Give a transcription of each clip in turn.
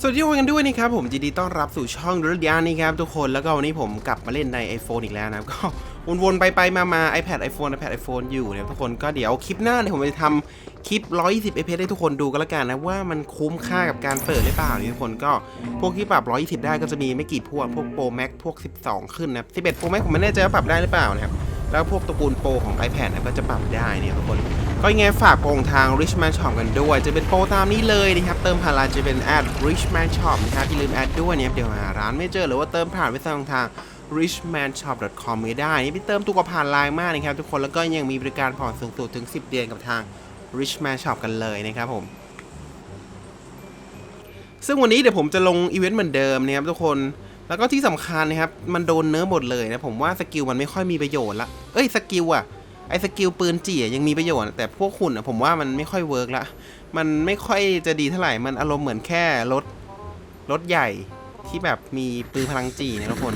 สวัสดีทุกคนกันด้วยนะครับผมยินดีต้อนรับสู่ช่องรถยานนี่ครับทุกคนแล้วก็วันนี้ผมกลับมาเล่นใน iPhone อีกแล้วนะก็วนๆไปไปมามา iPad iPhone iPad iPhone อยู่นะครับทุกคนก็เดี๋ยวคลิปหน้าเนี่ยผมจะทำคลิป 120 fps ให้ทุกคนดูกันละกันนะว่ามันคุ้มค่ากับการเปิดหรือเปล่านี่ทุกคนก็พวกที่ปรับ 120 ได้ก็จะมีไม่กี่พวกพวก Pro Max พวก 12 ขึ้นนะ11 Pro Max ผมไม่แน่ใจว่าปรับได้หรือเปล่านะครับ แล้วพวกตระกูลโปรของ iPad นะก็จะปรับได้เนี่ยทุกคน ก็ยังไงฝากโปรงทาง Richman Shop กันด้วย จะเป็นโปรตามนี้เลยนะครับ เติมผ่านไลน์จะเป็นแอด Richman Shop นะครับ อย่าลืมแอดด้วยเนะครับเดี๋ยวหาร้านไม่เจอหรือว่าเติมผ่านเว็บไซต์ของทาง richmanshop.com ก็ได้ นี่ไปเติมตู้กับผ่านไลน์มากนะครับทุกคนแล้วก็ยังมีบริการผ่อนสูงสุดถึง 10 เดือนกับทาง Richman Shop กันเลยนะครับผมซึ่งวันนี้เดี๋ยวผมจะลงอีเวนต์เหมือนเดิมนะครับทุกคน แล้วก็ที่สำคัญนะครับ มันโดนเนื้อหมดเลยนะ ผมว่าสกิลมันไม่ค่อยมีประโยชน์ละ เอ้ยสกิลอะไอสกิลปืนจีอะยังมีประโยชน์ แต่พวกคุณอะผมว่ามันไม่ค่อยเวิร์กละ มันไม่ค่อยจะดีเท่าไหร่ มันอารมณ์เหมือนแค่รถรถใหญ่ที่แบบมีปืนพลังจีเนี่ยทุกคน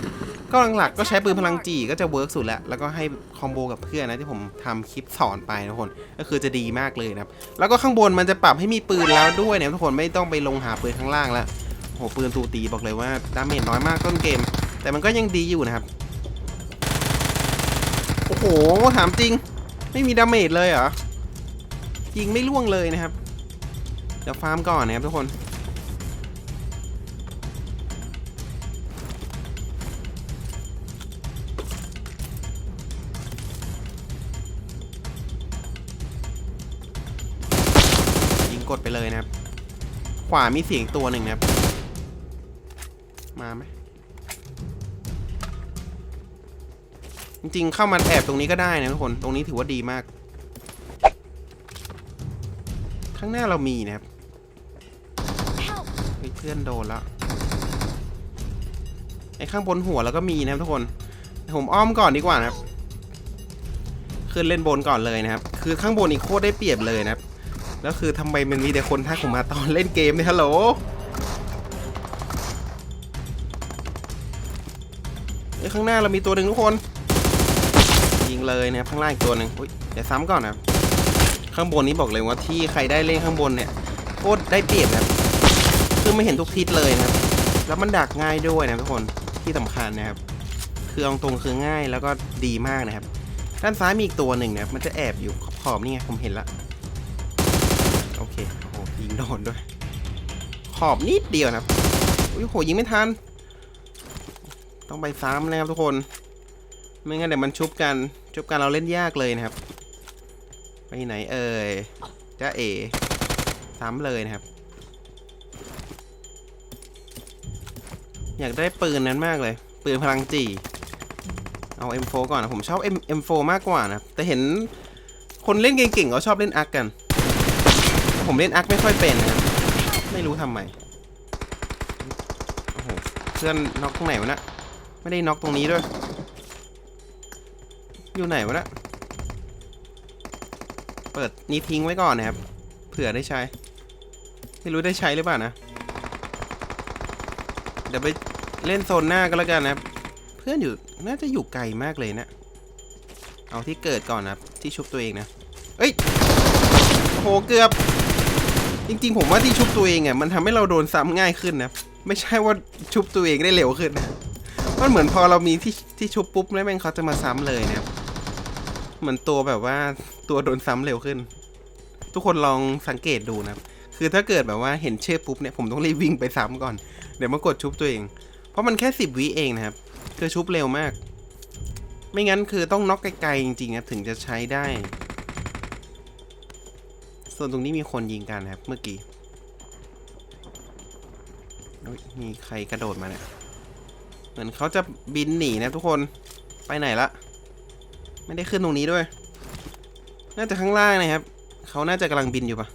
ก็หลักๆก็ใช้ปืนพลังจีก็จะเวิร์กสุดแล้ว แล้วก็ให้คอมโบกับเพื่อนนะที่ผมทำคลิปสอนไปนะทุกคน ก็คือจะดีมากเลยนะครับ แล้วก็ข้างบนมันจะปรับให้มีปืนแล้วด้วยเนี่ยทุกคนไม่ต้องไปลงหาปืนข้างล่างแล้ว โหปืนตูตีบอกเลยว่าดาเมจน้อยมากต้นเกม แต่มันก็ยังดีอยู่นะครับ โอ้โหถามจริง ไม่มีดาเมจเลยเหรอยิงไม่ล่วงเลยนะครับ เดี๋ยวฟาร์มก่อนนะครับทุกคนยิงกดไปเลยนะครับ ขวามีเสียงตัวหนึ่งนะครับ มาไหมจริงๆ เข้ามาแอบตรงนี้ก็ได้นะทุกคน ตรงนี้ถือว่าดีมาก ข้างหน้าเรามีนะครับเฮ้ยเพื่อนโดนแล้วไอ้ข้างบนหัวเราก็มีนะครับทุกคนเดี๋ยวผมอ้อมก่อนดีกว่านะครับ ขึ้นเล่นบนก่อนเลยนะครับ คือข้างบนอีกโคตรได้เปรียบเลยนะครับ แล้วคือทำไมมันมีแต่คนทักผมมาตอนเล่นเกมเนี่ยฮัลโหล ข้างหน้าเรามีตัวหนึ่งทุกคน ยิงเลยนะครับข้างล่างอีกตัวหนึ่งอุ้ยเดี๋ยวซ้ำก่อนนะข้างบนนี้บอกเลยว่าที่ใครได้เล่นข้างบนเนี่ยโคตรได้เปรียบนะคือไม่เห็นทุกทิศเลยนะครับ แล้วมันดักง่ายด้วยนะทุกคนที่สำคัญนะครับ คือเอาตรงคือง่ายแล้วก็ดีมากนะครับ ด้านซ้ายมีอีกตัวหนึ่งนะครับมันจะแอบอยู่ขอบนี่ไงผมเห็นละโอเคโอ้โหยิงโดนด้วย ขอบนิดเดียวนะครับอุ้ยโหยิงไม่ทัน ต้องไปซ้ำนะครับทุกคน ไม่งั้นเดี๋ยวมันชุบกัน ชุบกันเราเล่นยากเลยนะครับ ไปไหนเอ่ยจ้าเอซ้ำเลยนะครับ อยากได้ปืนนั้นมากเลย ปืนพลังจีเอา M4 ก่อนนะผมชอบ M M4 มากกว่านะแต่เห็นคนเล่นเก่งๆเขาชอบเล่นอาร์คกัน ผมเล่นอาร์คไม่ค่อยเป็นนะไม่รู้ทำไมโอ้โหเพื่อนน็อกตรงไหนวะเนะ ไม่ได้น็อกตรงนี้ด้วย อยู่ไหนวะเนะเปิดนี้ทิ้งไว้ก่อนนะครับ เผื่อได้ใช้ ไม่รู้ได้ใช้หรือเปล่านะ เดี๋ยวไปเล่นโซนหน้าก็แล้วกันนะครับ เพื่อนอยู่น่าจะอยู่ไกลมากเลยนะ เอาที่เกิดก่อนนะครับ ที่ชุบตัวเองนะ เอ้ยโอ้โหเกือบ จริงๆ ผมว่าที่ชุบตัวเองอะมันทำให้เราโดนซ้ำง่ายขึ้นนะ ไม่ใช่ว่าชุบตัวเองได้เร็วขึ้นนะ มันเหมือนพอเรามีที่ที่ชุบปุ๊บแล้วแม่งเขาจะมาซ้ำเลยนะครับเหมือนตัวแบบว่าตัวโดนซ้ำเร็วขึ้น ทุกคนลองสังเกตดูนะครับ คือถ้าเกิดแบบว่าเห็นเชื่อปุ๊บเนี่ยผมต้องรีบวิ่งไปซ้ำก่อน เดี๋ยวมากดชุบตัวเอง เพราะมันแค่สิบวิเองนะครับคือชุบเร็วมาก ไม่งั้นคือต้องน็อกไกลๆจริงๆครับถึงจะใช้ได้ ส่วนตรงนี้มีคนยิงกันนะครับเมื่อกี้มีใครกระโดดมาเนี่ย เหมือนเขาจะบินหนีนะทุกคนไปไหนละ ไม่ได้ขึ้นตรงนี้ด้วย น่าจะข้างล่างนะครับเขาน่าจะกำลังบินอยู่ปะ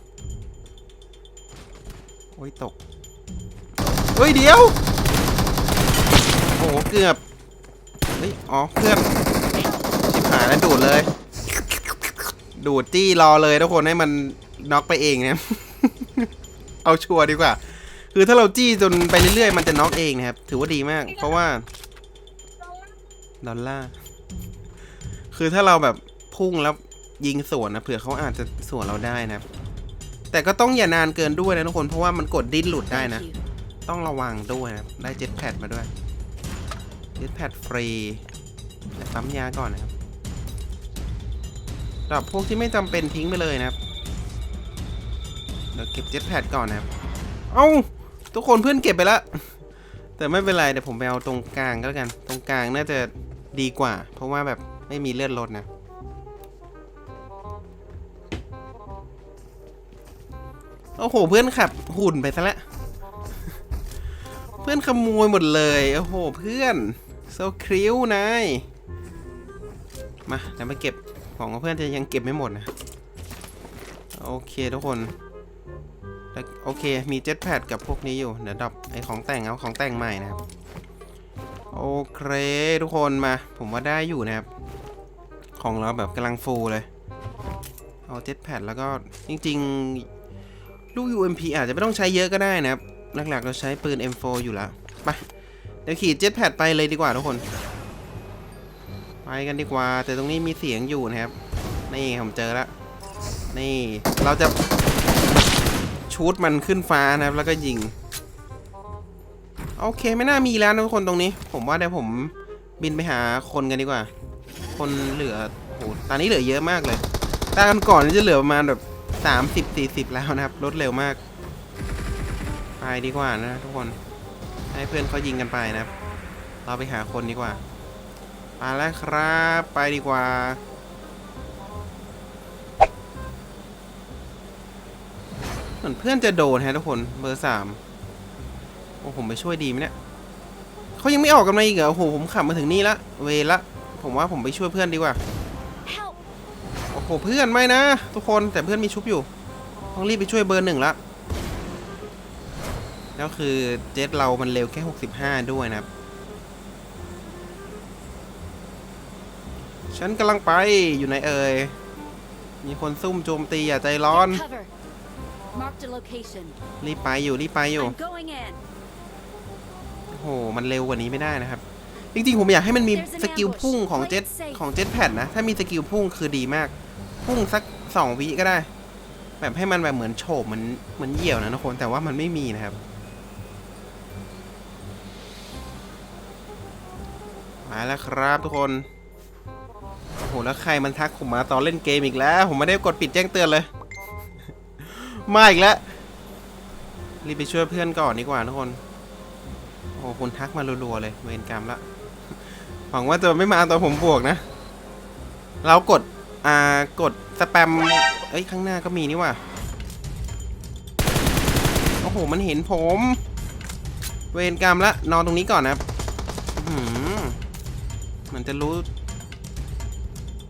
โอ้ยตกเฮ้ยเดี๋ยวโอ้โหเกือบเฮ้ยอ๋อเพื่อนชิบหายแล้วดูดเลย ดูดจี้รอเลยทุกคนให้มันน็อกไปเองนะครับเอาชัวร์ดีกว่า คือถ้าเราจี้จนไปเรื่อยๆ มันจะน็อกเองนะครับ ถือว่าดีมาก เพราะว่าดอลลาร์คือถ้าเราแบบพุ่งแล้วยิงสวนนะเผื่อเขาอาจจะสวนเราได้นะครับ แต่ก็ต้องอย่านานเกินด้วยนะทุกคนเพราะว่ามันกดดิ้นหลุดได้นะ ต้องระวังด้วยนะครับได้เจ็ตแพดมาด้วยเจ็ตแพดฟรีแต่ปั๊มยาก่อนนะครับดรอปพวกที่ไม่จำเป็นทิ้งไปเลยนะครับเดี๋ยวเก็บเจ็ตแพดก่อนนะครับ เอ้า ทุกคนเพื่อนเก็บไปแล้ว แต่ไม่เป็นไรเดี๋ยวผมไปเอาตรงกลางก็แล้วกัน ตรงกลางน่าจะดีกว่า เพราะว่าแบบไม่มีเลือดลดนะ โอ้โห เพื่อนขับหุ่นไปซะแล้วเพื่อนขโมยหมดเลย โอ้โห เพื่อนโซคริ้วนายมาเดี๋ยวมาเก็บของของเพื่อนจะยังเก็บไม่หมดนะ โอเคทุกคน โอเค มีเจ็ตแพดกับพวกนี้อยู่ เดี๋ยวดรอปไอของแต่งเอาของแต่งใหม่นะครับ โอเค ทุกคนมา ผมว่าได้อยู่นะครับ ของเราแบบกำลังฟูเลย เอาเจ็ตแพดแล้วก็จริง ๆ ลูก UMP อาจจะไม่ต้องใช้เยอะก็ได้นะครับ หลักๆเราใช้ปืน M4 อยู่แล้ว ไป เดี๋ยวขี่เจ็ตแพดไปเลยดีกว่าทุกคน ไปกันดีกว่า แต่ตรงนี้มีเสียงอยู่นะครับ นี่ผมเจอแล้ว นี่ เราจะ ชูดมันขึ้นฟ้านะครับ แล้วก็ยิง โอเคไม่น่ามีแล้วนะทุกคนตรงนี้ ผมว่าเดี๋ยวผมบินไปหาคนกันดีกว่า คนเหลือโหตอนนี้เหลือเยอะมากเลยตากันก่อนนี่จะเหลือประมาณแบบสามสิบสี่สิบแล้วนะครับลดเร็วมาก ไปดีกว่านะทุกคน ให้เพื่อนเขายิงกันไปนะครับ เราไปหาคนดีกว่าไปแล้วครับ ไปดีกว่า มือนเพื่อนจะโดนฮะทุกคนเบอร์สามโอ้ผมไปช่วยดีไหมเนี่ยเขายังไม่ออกกันมาอีกเหรอโอ้โหผมขับมาถึงนี่ละเวละ ผมว่าผมไปช่วยเพื่อนดีกว่า Help! โอ้โหเพื่อนไม่นะทุกคนแต่เพื่อนมีชุบอยู่ต้องรีบไปช่วยเบอร์หนึ่งละแล้วคือเจ็ตเรามันเร็วแค่ 65 ด้วยนะครับ ฉันกำลังไปอยู่ในเอ่ยมีคนซุ่มโจมตีอย่าใจร้อน Get cover. Marked a location. รีบไปอยู่รีบไปอยู่ I'm going in. โอ้โห มันเร็วกว่านี้ไม่ได้นะครับ จริงๆ ผมอยากให้มันมี There's an สกิลพุ่งของเจ็ต ambush. Play it safe. ของเจ็ตแพดนะ ถ้ามีสกิลพุ่งคือดีมาก พุ่งสักสองวิก็ได้ แบบให้มันแบบเหมือนโฉบเหมือนเหมือนเหยี่ยวนะทุกคน แต่ว่ามันไม่มีนะครับ มาแล้วครับทุกคน โอ้โห แล้วใครมันทักผมมาตอนเล่นเกมอีกแล้ว ผมไม่ได้กดปิดแจ้งเตือนเลย มาอีกแล้ว รีบไปช่วยเพื่อนก่อนดีกว่าทุกคน โอ้คุณทักมารัวๆเลย เวรกรรมละหวังว่าจะไม่มาตอนผมบวกนะ เรากด อ่า กดสแปม เอ้ย ข้างหน้าก็มีนี่ว่ะ โอ้โห มันเห็นผม เวรกรรมละ นอนตรงนี้ก่อนนะครับอื้อหือเหมือนจะรู้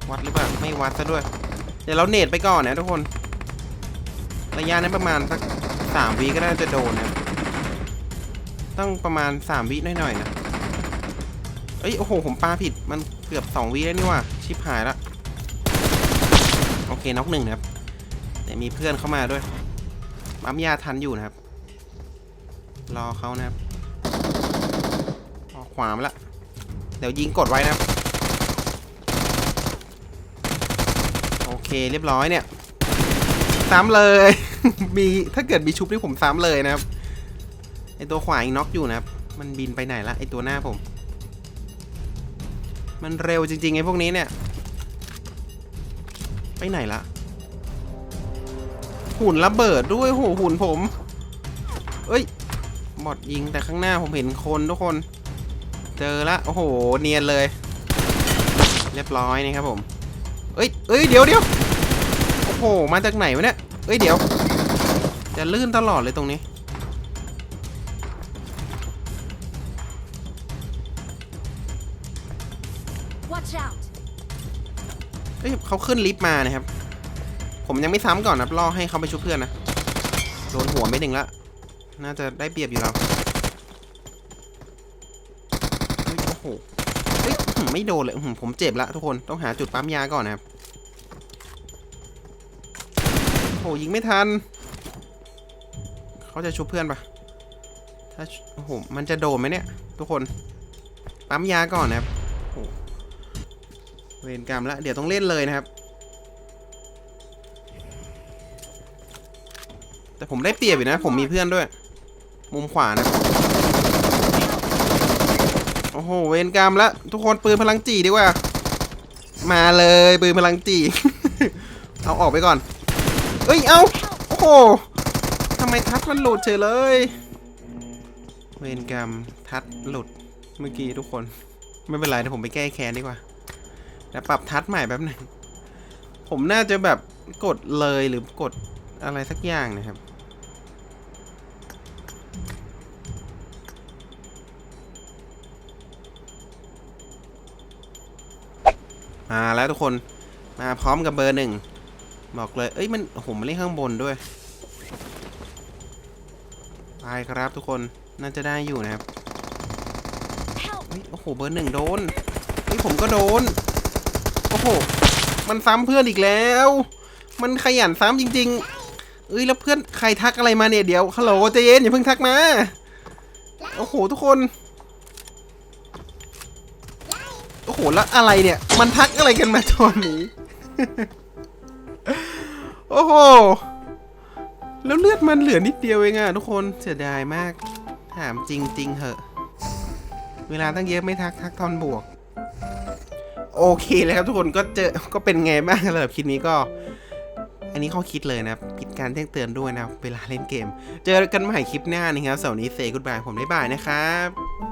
วัดหรือเปล่า ไม่วัดซะด้วย เดี๋ยวเราเนตไปก่อนนะทุกคน ระยะนั้นประมาณสักสามวิก็น่าจะโดนนะ ต้องประมาณ3วิหน่อยๆนะ เอ้ย โอ้โห ผมปาผิด มันเกือบ2วิแล้วนี่ว่ะ ชิบหายละ โอเค น็อกหนึ่งนะครับ แต่มีเพื่อนเข้ามาด้วยปั๊มยาทันอยู่นะครับ รอเขานะครับออกขวามาละ เดี๋ยวยิงกดไว้นะครับ โอเค เรียบร้อยเนี่ย ซ้ำเลย มีถ้าเกิดมีชุบที่ผมซ้ำเลยนะครับ ไอตัวขวายังน็อกอยู่นะครับ มันบินไปไหนละไอตัวหน้าผม มันเร็วจริงๆไอพวกนี้เนี่ย ไปไหนละ หุ่นระเบิดด้วยโหหุ่นผม เอ้ยบอดยิงแต่ข้างหน้าผมเห็นคนทุกคน เจอละโอ้โห เนียนเลย เรียบร้อยนี่ครับผม เอ้ยเอ้ยเดี๋ยวเดี๋ยว โอ้โห มาจากไหนวะเนี่ย เอ้ยเดี๋ยว จะลื่นตลอดเลยตรงนี้ Watch out. เฮ้ยเขาขึ้นลิฟต์มานะครับ ผมยังไม่ซ้ำก่อนนะรอให้เขาไปชุบเพื่อนนะ โดนหัวไม่หนึ่งละ น่าจะได้เปรียบอยู่แล้วเฮ้ยโอ้โห เฮ้ยอื้อหือไม่โดนเลยอื้อหือผมเจ็บละทุกคน ต้องหาจุดปั๊มยาก่อนนะครับ โอ้โหยิงไม่ทัน เขาจะชุบเพื่อนปะถ้าโอ้โหมันจะโดนไหมเนี่ย ทุกคน ปั๊มยาก่อนนะครับเวรกรรมแล้วเดี๋ยวต้องเล่นเลยนะครับ แต่ผมได้เปรียบอยู่นะ ผมมีเพื่อนด้วย มุมขวานะโอ้โหเวรกรรมแล้วทุกคนปืนพลังจีดีกว่า มาเลยปืนพลังจี เอาออกไปก่อน เอ้ย เอาโอ้โหทำไมทัดมันหลุดเฉยเลย เวรกรรมทัดหลุดเมื่อกี้ทุกคน ไม่เป็นไรเดี๋ยวผมไปแก้แค้นดีกว่าแล้วปรับทัดใหม่แป๊บหนึงผมน่าจะแบบกดเลยหรือกดอะไรสักอย่างนะครับ มาแล้วทุกคน มาพร้อมกับเบอร์หนึ่ง บอกเลย เอ้ยมันโอ้โหมันเล่นข้างบนด้วยไปครับทุกคนน่าจะได้อยู่นะครับ Help! เฮ้ยโอ้โหเบอร์หนึ่งโดนเฮ้ยผมก็โดนโอ้โหมันซ้ำเพื่อนอีกแล้ว มันขยันซ้ำจริง ๆ เอ้ยแล้วเพื่อนใครทักอะไรมาเนี่ยเดี๋ยวฮัลโหลใจเย็นอย่าเพิ่งทักมาโอ้โหทุกคนโอ้โหแล้วอะไรเนี่ย มันทักอะไรกันมาตอนนี้ โอ้โห แล้วเลือดมันเหลือนิดเดียวเองอะทุกคนเสียดายมาก ถามจริงๆเหอะ เวลาตั้งเยอะไม่ทักทักตอนบวก โอเคเลยครับทุกคนก็เจอ ก็เป็นไงบ้างสำหรับคลิปนี้ก็ อันนี้ข้อคิดเลยนะปิดการแจ้งเตือนด้วยนะ เวลาเล่นเกม เจอกันใหม่คลิปหน้านะครับเสาร์นี้เซกุดบายผมได้บายนะครับ